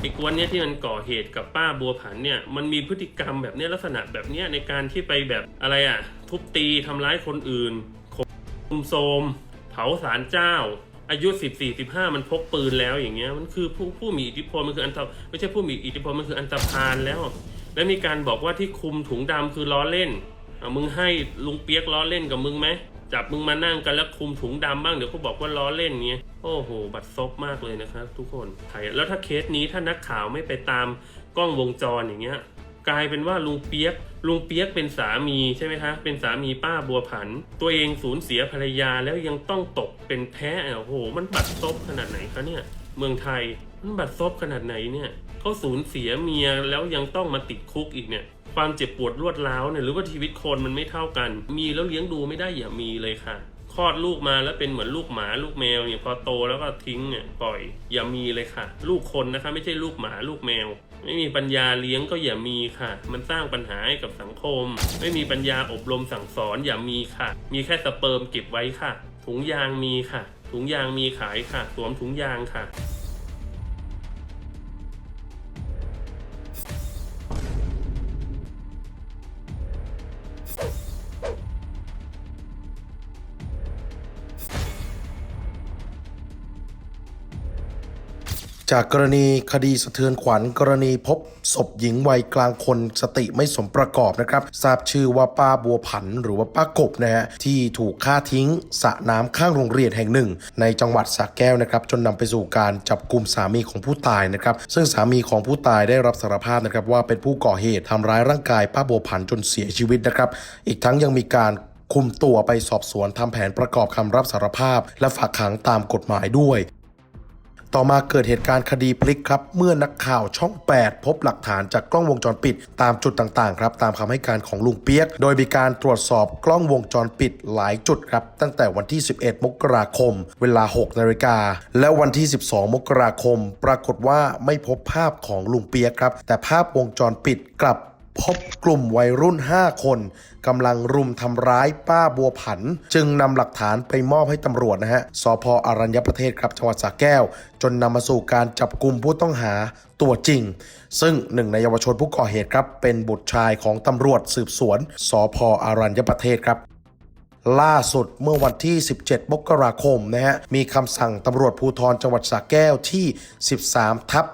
ไอ้กวนเนี่ยที่มันก่อเหตุกับป้าบัวผันเนี่ยมันมีพฤติกรรมแบบเนี้ยลักษณะแบบเนี้ยในการที่ไปแบบอะไรอะ ทุบตีทำร้ายคนอื่นข่มโทมเผาศาลเจ้า อายุ14 15มันพกปืนแล้วอย่างเงี้ยมันคือผู้ผู้มีอิทธิพลมันคืออันตรไม่ใช่ผู้มีอิทธิพลมันคืออันตรพานแล้ว และมีการบอกว่าที่คุมถุงดำคือล้อเล่นอะมึงให้ลุงเปียกล้อเล่นกับมึงไหม จับมึงมานั่งกันแล้วคุมถุงดำบ้างเดี๋ยวเขาบอกว่าล้อเล่นเงี้ยโอ้โห บัดซบมากเลยนะครับ ทุกคนใครแล้วถ้าเคสนี้ถ้านักข่าวไม่ไปตามกล้องวงจรอย่างเงี้ยกลายเป็นว่าลุงเปียกลุงเปียกเป็นสามีใช่ไหมคะเป็นสามีป้าบัวผัน ตัวเองสูญเสียภรรยาแล้วยังต้องตกเป็นแพ้อโอ้โห มันบัดซบขนาดไหนคะเนี่ยเมืองไทยมันบัดซบขนาดไหนเนี่ยเขาสูญเสียเมียแล้วยังต้องมาติดคุกอีกเนี่ย ความเจ็บปวดรวดร้าวเนี่ยหรือว่าชีวิตคนมันไม่เท่ากัน มีแล้วเลี้ยงดูไม่ได้อย่ามีเลยค่ะคลอดลูกมาแล้วเป็นเหมือนลูกหมาลูกแมวเนี่ยพอโตแล้วก็ทิ้งเนี่ยปล่อยอย่ามีเลยค่ะ ลูกคนนะคะไม่ใช่ลูกหมาลูกแมว ไม่มีปัญญาเลี้ยงก็อย่ามีค่ะ มันสร้างปัญหาให้กับสังคม ไม่มีปัญญาอบรมสั่งสอนอย่ามีค่ะ มีแค่สเปิร์มเก็บไว้ค่ะ ถุงยางมีค่ะ ถุงยางมีขายค่ะ สวมถุงยางค่ะ จากกรณีคดีสะเทือนขวัญกรณีพบศพหญิงวัยกลางคนสติไม่สมประกอบนะครับ ทราบชื่อว่าป้าบัวผันหรือว่าป้ากบนะฮะที่ถูกฆ่าทิ้งสระน้ำข้างโรงเรียนแห่งหนึ่ง ในจังหวัดสระแก้วนะครับ จนนำไปสู่การจับกลุ่มสามีของผู้ตายนะครับ ซึ่งสามีของผู้ตายได้รับสารภาพนะครับว่าเป็นผู้ก่อเหตุทำร้ายร่างกายป้าบัวผันจนเสียชีวิตนะครับ อีกทั้งยังมีการคุมตัวไปสอบสวนทำแผนประกอบคำรับสารภาพ และฝากขังตามกฎหมายด้วย ต่อมาเกิดเหตุการณ์คดีพลิกครับ เมื่อนักข่าวช่อง 8 พบหลักฐานจากกล้องวงจรปิด ตามจุดต่างๆครับตามคำให้การของลุงเปียก โดยมีการตรวจสอบกล้องวงจรปิดหลายจุดครับ ตั้งแต่วันที่ 11 มกราคม เวลา 6 นาฬิกา และวันที่ 12 มกราคม ปรากฏว่าไม่พบภาพของลุงเปียกครับ แต่ภาพวงจรปิดกลับ พบกลุ่มวัยรุ่น 5 คนกำลังรุมทำร้ายป้าบัวผัน จึงนำหลักฐานไปมอบให้ตำรวจนะฮะสพอรัญญประเทศครับจังหวัดสระแก้ว จนนำมาสู่การจับกลุ่มผู้ต้องหาตัวจริง ซึ่งหนึ่งในเยาวชนผู้ก่อเหตุครับ เป็นบุตรชายของตำรวจสืบสวนสพอรัญญประเทศครับ ล่าสุดเมื่อวันที่ 17มกราคมนะฮะมีคำสั่งตำรวจภูธรจังหวัดสระแก้วที่ 13 ทับ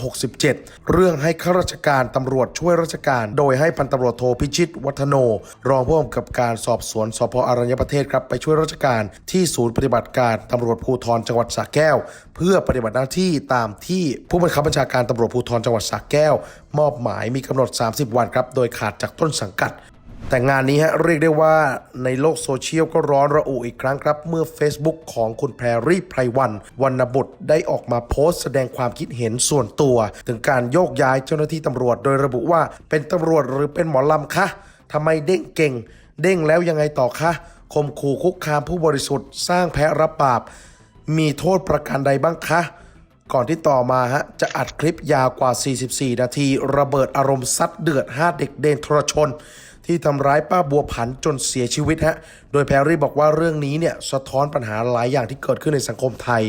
2567 เรื่องให้ข้าราชการตำรวจช่วยราชการ โดยให้พันตำรวจโทพิชิต วัฒโน รองผู้กำกับการสอบสวนสพอรัญญประเทศครับไปช่วยราชการที่ศูนย์ปฏิบัติการตำรวจภูธรจังหวัดสระแก้ว เพื่อปฏิบัติหน้าที่ตามที่ผู้บังคับบัญชาการตำรวจภูธรจังหวัดสระแก้ว มอบหมายมีกำหนด 30 วันครับโดยขาดจากต้นสังกัด แต่งานนี้ฮะเรียกได้ว่าในโลกโซเชียลก็ร้อนระอุอีกครั้งครับ เมื่อ Facebook ของคุณแพรรี่ไพรวันวรรณบุตรได้ออกมาโพสต์แสดงความคิดเห็นส่วนตัว ถึงการโยกย้ายเจ้าหน้าที่ตำรวจ โดยระบุว่าเป็นตำรวจหรือเป็นหมอลำคะทำไมเด้งเก่ง เด้งแล้วยังไงต่อคะข่มขู่คุกคามผู้บริสุทธิ์ สร้างแพ้รับบาปมีโทษประการใดบ้างคะก่อนที่ต่อมาฮะจะอัดคลิปยาวกว่า 44 นาที ระเบิดอารมณ์ซัดเดือด 5 เด็กเดนทรชน ที่ทำร้ายป้าบัวผันจนเสียชีวิตฮะ โดยแพรรี่บอกว่าเรื่องนี้เนี่ยสะท้อนปัญหาหลายอย่างที่เกิดขึ้นในสังคมไทย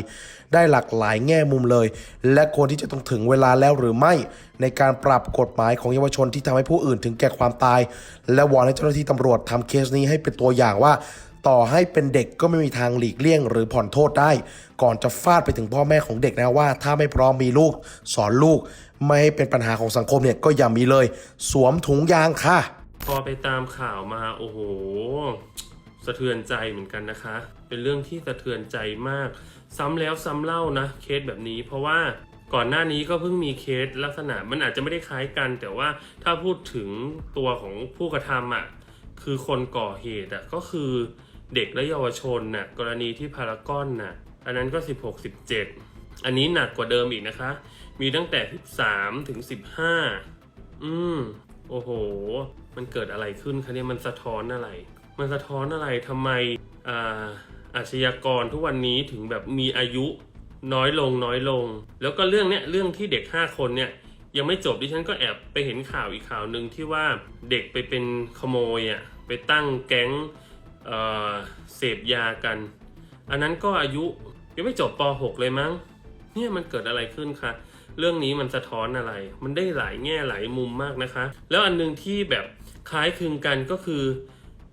ได้หลากหลายแง่มุมเลย และควรที่จะต้องถึงเวลาแล้วหรือไม่ ในการปรับกฎหมายของเยาวชนที่ทำให้ผู้อื่นถึงแก่ความตาย และวอนให้เจ้าหน้าที่ตำรวจทำเคสนี้ให้เป็นตัวอย่างว่าต่อให้เป็นเด็กก็ไม่มีทางหลีกเลี่ยง หรือผ่อนโทษได้ ก่อนจะฟาดไปถึงพ่อแม่ของเด็กนะว่า ถ้าไม่พร้อมมีลูก สอนลูก ไม่ให้เป็นปัญหาของสังคมเนี่ยก็อย่ามีเลย สวมถุงยางค่ะ พอไปตามข่าวมาโอ้โห สะเทือนใจเหมือนกันนะคะ เป็นเรื่องที่สะเทือนใจมาก ซ้ำแล้วซ้ำเล่านะเคสแบบนี้ เพราะว่าก่อนหน้านี้ก็เพิ่งมีเคสลักษณะมันอาจจะไม่ได้คล้ายกัน แต่ว่าถ้าพูดถึงตัวของผู้กระทำอะคือคนก่อเหตุอะก็คือเด็กและเยาวชนน่ะกรณีที่พารากอนน่ะอันนั้นก็ 16 17 อันนี้หนักกว่าเดิมอีกนะคะ มีตั้งแต่ 13 ถึง 15 อืม โอ้โห มันเกิดอะไรขึ้นคะเนี่ยมันสะท้อนอะไร มันสะท้อนอะไรทำไมอ่าอาชญากรทุกวันนี้ถึงแบบมีอายุน้อยลงน้อยลง แล้วก็เรื่องเนี้ยเรื่องที่เด็ก 5 คนเนี่ยยังไม่จบดิฉันก็แอบไปเห็นข่าวอีกข่าวหนึ่งที่ว่าเด็กไปเป็นขโมยอะไปตั้งแก๊งเเสพยากัน อันนั้นก็อายุยังไม่จบป .6 เลยมั้ง เนี่ยมันเกิดอะไรขึ้นคะ เรื่องนี้มันสะท้อนอะไร มันได้หลายแง่หลายมุมมากนะคะ แล้วอันหนึงที่แบบคล้ายคลึงกันก็คือ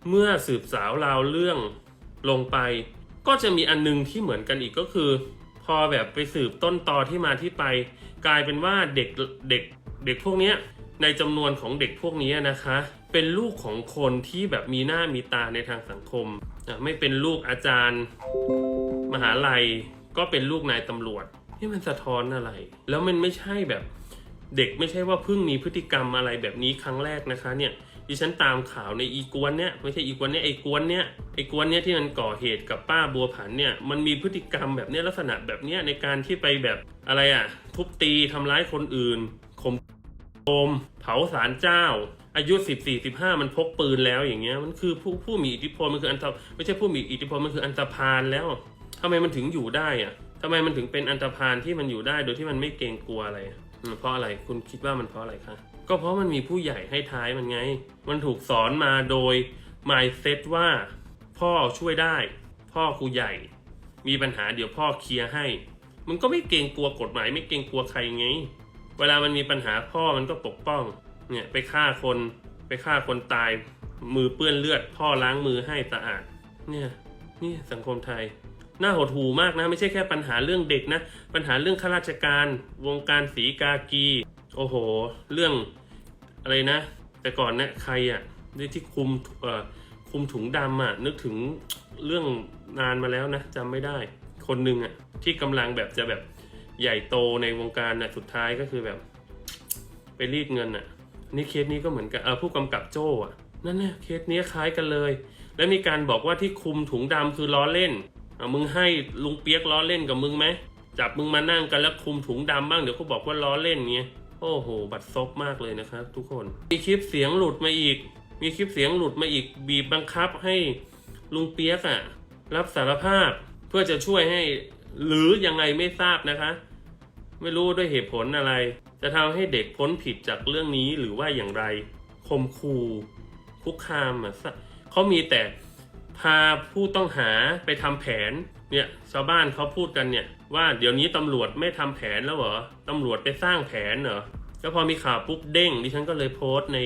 เมื่อสืบสาวราวเรื่องลงไป ก็จะมีอันหนึงที่เหมือนกันอีกก็คือ พอแบบไปสืบต้นตอที่มาที่ไป กลายเป็นว่าเด็กเด็กเด็กพวกนี้ในจำนวนของเด็กพวกนี้นะคะ เป็นลูกของคนที่แบบมีหน้ามีตาในทางสังคม ไม่เป็นลูกอาจารย์ มหาลัยก็เป็นลูกนายตำรวจ นี่มันสะท้อนอะไร แล้วมันไม่ใช่แบบเด็กไม่ใช่ว่าเพิ่งมีพฤติกรรมอะไรแบบนี้ครั้งแรกนะคะเนี่ยดิฉันตามข่าวในอีกวนเนี่ยไม่ใช่อีกวนเนี่ยไอ้กวนเนี่ยไอ้กวนเนี่ยที่มันก่อเหตุกับป้าบัวผันเนี่ยมันมีพฤติกรรมแบบเนี้ยลักษณะแบบเนี้ยในการที่ไปแบบอะไรอะทุบตีทำร้ายคนอื่นข่มโกมเผาศาลเจ้า อายุสิบสี่สิบห้ามันพกปืนแล้วอย่างเงี้ยมันคือผู้ผู้มีอิทธิพลมันคืออันตรไม่ใช่ผู้มีอิทธิพลมันคืออันตรพานแล้วทำไมมันถึงอยู่ได้อะ ทำไมมันถึงเป็นอันตรพานที่มันอยู่ได้โดยที่มันไม่เกรงกลัวอะไรเพราะอะไรคุณคิดว่ามันเพราะอะไรคะก็เพราะมันมีผู้ใหญ่ให้ท้ายมันไง มันถูกสอนมาโดย mindset ว่า พ่อช่วยได้ พ่อครูใหญ่ มีปัญหาเดี๋ยวพ่อเคลียร์ให้ มันก็ไม่เกรงกลัวกฎหมาย ไม่เกรงกลัวใครไง เวลามันมีปัญหาพ่อมันก็ปกป้อง เนี่ยไปฆ่าคนไปฆ่าคนตาย มือเปื้อนเลือด พ่อล้างมือให้สะอาด เนี่ยนี่สังคมไทย น่าหดหูมากนะ ไม่ใช่แค่ปัญหาเรื่องเด็กนะ ปัญหาเรื่องข้าราชการวงการสีกากี โอ้โห เรื่องอะไรนะ แต่ก่อนเนี่ยใครอะที่คุมอ่อคุมถุงดำอะนึกถึงเรื่องนานมาแล้วนะจำไม่ได้ คนหนึ่งอะที่กำลังแบบจะแบบใหญ่โตในวงการน่ะสุดท้ายก็คือแบบ ไปรีดเงินอะนี่เคสนี้ก็เหมือนกับเออผู้กำกับโจ้อะนั่นเนี่ยเคสนี้คล้ายกันเลย และมีการบอกว่าที่คุมถุงดำคือล้อเล่น อะมึงให้ลุงเปียกล้อเล่นกับมึงไหมจับมึงมานั่งกันแล้วคุมถุงดำบ้างเดี๋ยวเขาบอกว่าล้อเล่นเงี้ยโอ้โห บัดซบมากเลยนะครับ ทุกคนมีคลิปเสียงหลุดมาอีก มีคลิปเสียงหลุดมาอีกบีบบังคับให้ลุงเปียกอะรับสารภาพเพื่อจะช่วยให้หรือยังไงไม่ทราบนะคะ ไม่รู้ด้วยเหตุผลอะไร จะทำให้เด็กพ้นผิดจากเรื่องนี้หรือว่าอย่างไรคมคูคุกคามอะสะเขามีแต่ พาผู้ต้องหาไปทำแผนเนี่ยชาวบ้านเขาพูดกันเนี่ยว่าเดี๋ยวนี้ตำรวจไม่ทำแผนแล้วเหรอตำรวจไปสร้างแผนเหรอแล้วพอมีข่าวปุ๊บเด้งดิฉันก็เลยโพสต์ใน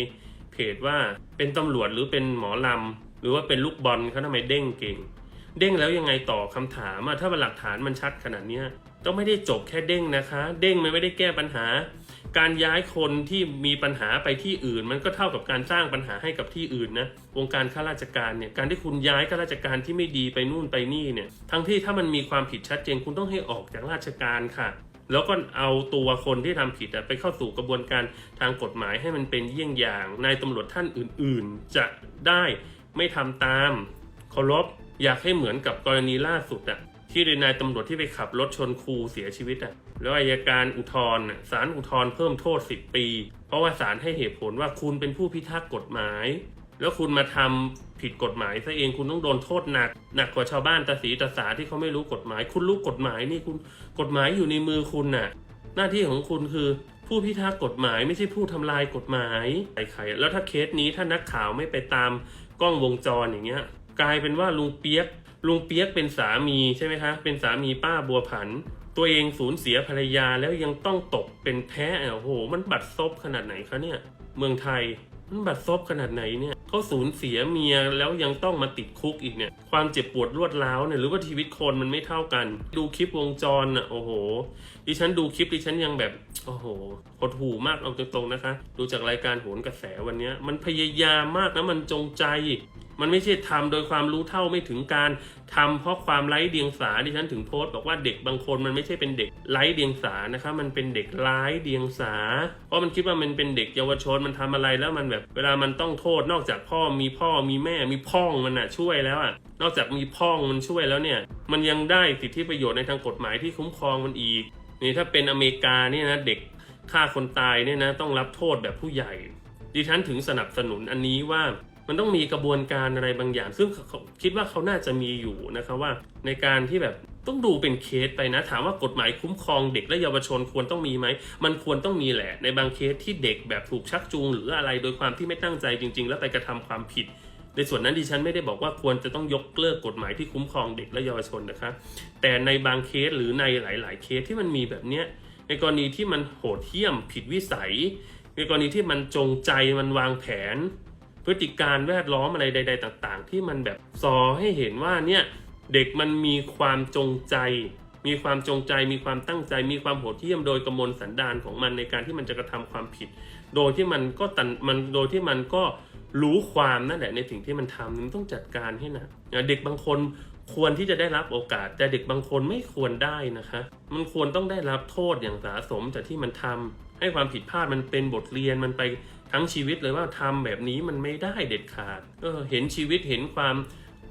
เพจว่าเป็นตำรวจหรือเป็นหมอลำ หรือว่าเป็นลูกบอลเขาทำไมเด้งเก่ง เด้งแล้วยังไงต่อคำถามอะถ้าหลักฐานมันชัดขนาดเนี้ยก็ไม่ได้จบแค่เด้งนะคะ เด้งมันไม่ได้แก้ปัญหา การย้ายคนที่มีปัญหาไปที่อื่น มันก็เท่ากับการสร้างปัญหาให้กับที่อื่นนะวงการข้าราชการเนี่ยการที่คุณย้ายข้าราชการที่ไม่ดีไปนู่นไปนี่เนี่ยทั้งที่ถ้ามันมีความผิดชัดเจนคุณต้องให้ออกจากราชการค่ะ แล้วก็เอาตัวคนที่ทำผิดไปเข้าสู่กระบวนการทางกฎหมายให้มันเป็นเยี่ยงอย่างนายตำรวจท่านอื่น ๆ จะได้ไม่ทำตามเคารพอยากให้เหมือนกับกรณีล่าสุดอะ ที่นายตำรวจที่ไปขับรถชนครูเสียชีวิตอะแล้วอายการอุทธรณ์อะศาลอุทธรณ์เพิ่มโทษ 10 ปี เพราะว่าศาลให้เหตุผลว่าคุณเป็นผู้พิทักษ์กฎหมาย แล้วคุณมาทำผิดกฎหมายซะเองคุณต้องโดนโทษหนัก หนักกว่าชาวบ้านตาสีตาสาที่เขาไม่รู้กฎหมาย คุณรู้กฎหมายนี่คุณกฎหมายอยู่ในมือคุณน่ะ หน้าที่ของคุณคือผู้พิทักษ์กฎหมายไม่ใช่ผู้ทำลายกฎหมายใครๆแล้วถ้าเคสนี้ถ้านักข่าวไม่ไปตามกล้องวงจรอย่างเงี้ย กลายเป็นว่าลุงเปียก ลุงเปียกเป็นสามีใช่ไหมคะ เป็นสามีป้าบัวผัน ตัวเองสูญเสียภรรยาแล้วยังต้องตกเป็นแพ้อะโอ้โห มันบัดซบขนาดไหนคะเนี่ย เมืองไทยมันบัดซบขนาดไหนเนี่ยเขาสูญเสียเมียแล้วยังต้องมาติดคุกอีกเนี่ย ความเจ็บปวดรวดร้าวเนี่ยหรือว่าชีวิตคนมันไม่เท่ากัน ดูคลิปวงจรอะโอ้โห ดิฉันดูคลิปดิฉันยังแบบโอ้โหหดหูมากเอาตรงๆนะคะ ดูจากรายการโหนกระแสวันนี้มันพยายามมากนะมันจงใจ มันไม่ใช่ทำโดยความรู้เท่าไม่ถึงการทำเพราะความไร้เดียงสาดิฉันถึงโพสต์บอกว่าเด็กบางคนมันไม่ใช่เป็นเด็กไร้เดียงสานะคะมันเป็นเด็กร้ายเดียงสา เพราะมันคิดว่ามันเป็นเด็กเยาวชนมันทำอะไรแล้วมันแบบ เวลามันต้องโทษนอกจากพ่อมีพ่อมีแม่มีพ่องมันน่ะช่วยแล้วอะนอกจากมีพ่องมันช่วยแล้วเนี่ย มันยังได้สิทธิประโยชน์ในทางกฎหมายที่คุ้มครองมันอีกนี่ถ้าเป็นอเมริกาเนี่ยนะเด็กฆ่าคนตายเนี่ยนะต้องรับโทษแบบผู้ใหญ่ดิฉันถึงสนับสนุนอันนี้ว่า มันต้องมีกระบวนการอะไรบางอย่าง ซึ่งคิดว่าเขาน่าจะมีอยู่นะคะว่า ในการที่แบบต้องดูเป็นเคสไปนะ ถามว่ากฎหมายคุ้มครองเด็กและเยาวชนควรต้องมีไหม มันควรต้องมีแหละ ในบางเคสที่เด็กแบบถูกชักจูง หรืออะไรโดยความที่ไม่ตั้งใจจริง ๆ แล้วไปกระทำความผิด ในส่วนนั้นดิฉันไม่ได้บอกว่าควรจะต้องยกเลิกกฎหมายที่คุ้มครองเด็กและเยาวชนนะคะ แต่ในบางเคสหรือในหลาย ๆ เคสที่มันมีแบบเนี้ยในกรณีที่มันโหดเหี้ยมผิดวิสัย ในกรณีที่มันจงใจมันวางแผน พฤติการแวดล้อมอะไรใด ๆ ต่าง ๆ ที่มันแบบซอให้เห็นว่าเนี่ยเด็กมันมีความจงใจ มีความจงใจ มีความตั้งใจ มีความโหดเหี้ยมโดยกระมวลสันดานของมันในการที่มันจะกระทำความผิด โดยที่มันก็ตันมันโดยที่มันก็รู้ความนั่นแหละในสิ่งที่มันทำมันต้องจัดการให้นะเด็กบางคนควรที่จะได้รับโอกาส แต่เด็กบางคนไม่ควรได้นะคะ มันควรต้องได้รับโทษอย่างสาสมจากที่มันทำให้ความผิดพลาดมันเป็นบทเรียนมันไป ทั้งชีวิตเลยว่าทำแบบนี้มันไม่ได้เด็ดขาดเออเห็นชีวิตเห็นความ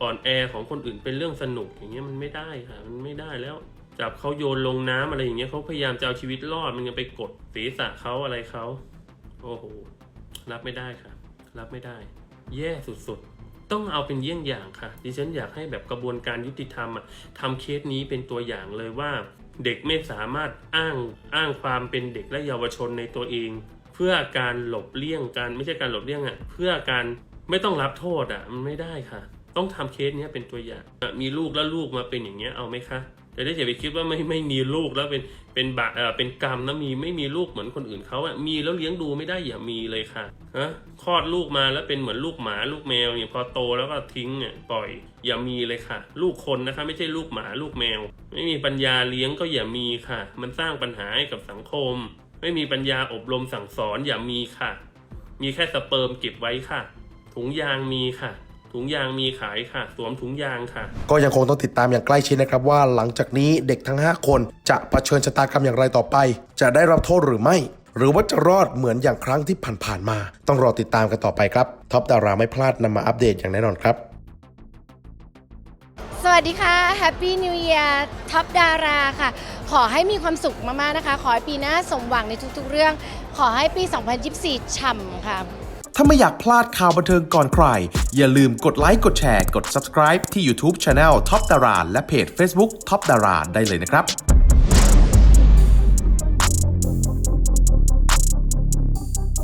อ่อนแอของคนอื่นเป็นเรื่องสนุกอย่างเงี้ยมันไม่ได้ค่ะมันไม่ได้แล้วจับเขาโยนลงน้ำอะไรอย่างเงี้ยเขาพยายามจะเอาชีวิตรอดมันยังไปกดศีรษะเขาอะไรเขาโอ้โหรับไม่ได้ค่ะ รับไม่ได้ แย่สุดๆ ต้องเอาเป็นเยี่ยงอย่างค่ะ ดิฉันอยากให้แบบกระบวนการยุติธรรมอะทำเคสนี้เป็นตัวอย่างเลยว่า เด็กไม่สามารถอ้างอ้างความเป็นเด็กและเยาวชนในตัวเอง เพื่อการหลบเลี่ยงการไม่ใช่การหลบเลี่ยงอะเพื่อการไม่ต้องรับโทษอะมันไม่ได้ค่ะ ต้องทำเคสเนี้ยเป็นตัวอย่างมีลูกแล้วลูกมาเป็นอย่างเงี้ยเอาไหมคะแต่ได้อย่าไปคิดว่าไม่ไม่มีลูกแล้วเป็นเป็นบาเออเป็นกรรมนะมีไม่มีลูกเหมือนคนอื่นเขาอะมีแล้วเลี้ยงดูไม่ได้อย่ามีเลยค่ะฮะคลอดลูกมาแล้วเป็นเหมือนลูกหมาลูกแมวเนี่ยพอโตแล้วก็ทิ้งอะปล่อยอย่ามีเลยค่ะ ลูกคนนะคะ ไม่ใช่ลูกหมาลูกแมว ไม่มีปัญญาเลี้ยงก็อย่ามีค่ะ มันสร้างปัญหาให้กับสังคม ไม่มีปัญญาอบรมสั่งสอนอย่ามีค่ะ มีแค่สเปิร์มเก็บไว้ค่ะ ถุงยางมีค่ะ ถุงยางมีขายค่ะ สวมถุงยางค่ะ ก็ยังคงต้องติดตามอย่างใกล้ชิดนะครับว่าหลังจากนี้เด็กทั้ง 5 คนจะะเผชิญชะตากรรมอย่างไรต่อไป จะได้รับโทษหรือไม่ หรือว่าจะรอดเหมือนอย่างครั้งที่ผ่านๆมา ต้องรอติดตามกันต่อไปครับท็อปดาราไม่พลาดนำมาอัปเดตอย่างแน่นอนครับ สวัสดีค่ะ Happy New Year ท็อปดาราค่ะ ขอให้มีความสุขมาก ๆ นะคะ ขอให้ปีหน้าสมหวังในทุก ๆ เรื่อง ขอให้ปี 2024 ฉ่ำค่ะ ถ้าไม่อยากพลาดข่าวบันเทิงก่อนใคร อย่าลืมกดไลค์ กดแชร์ กด subscribe ที่ YouTube Channel Top Dara และเพจ Facebook Top Dara ได้เลยนะครับ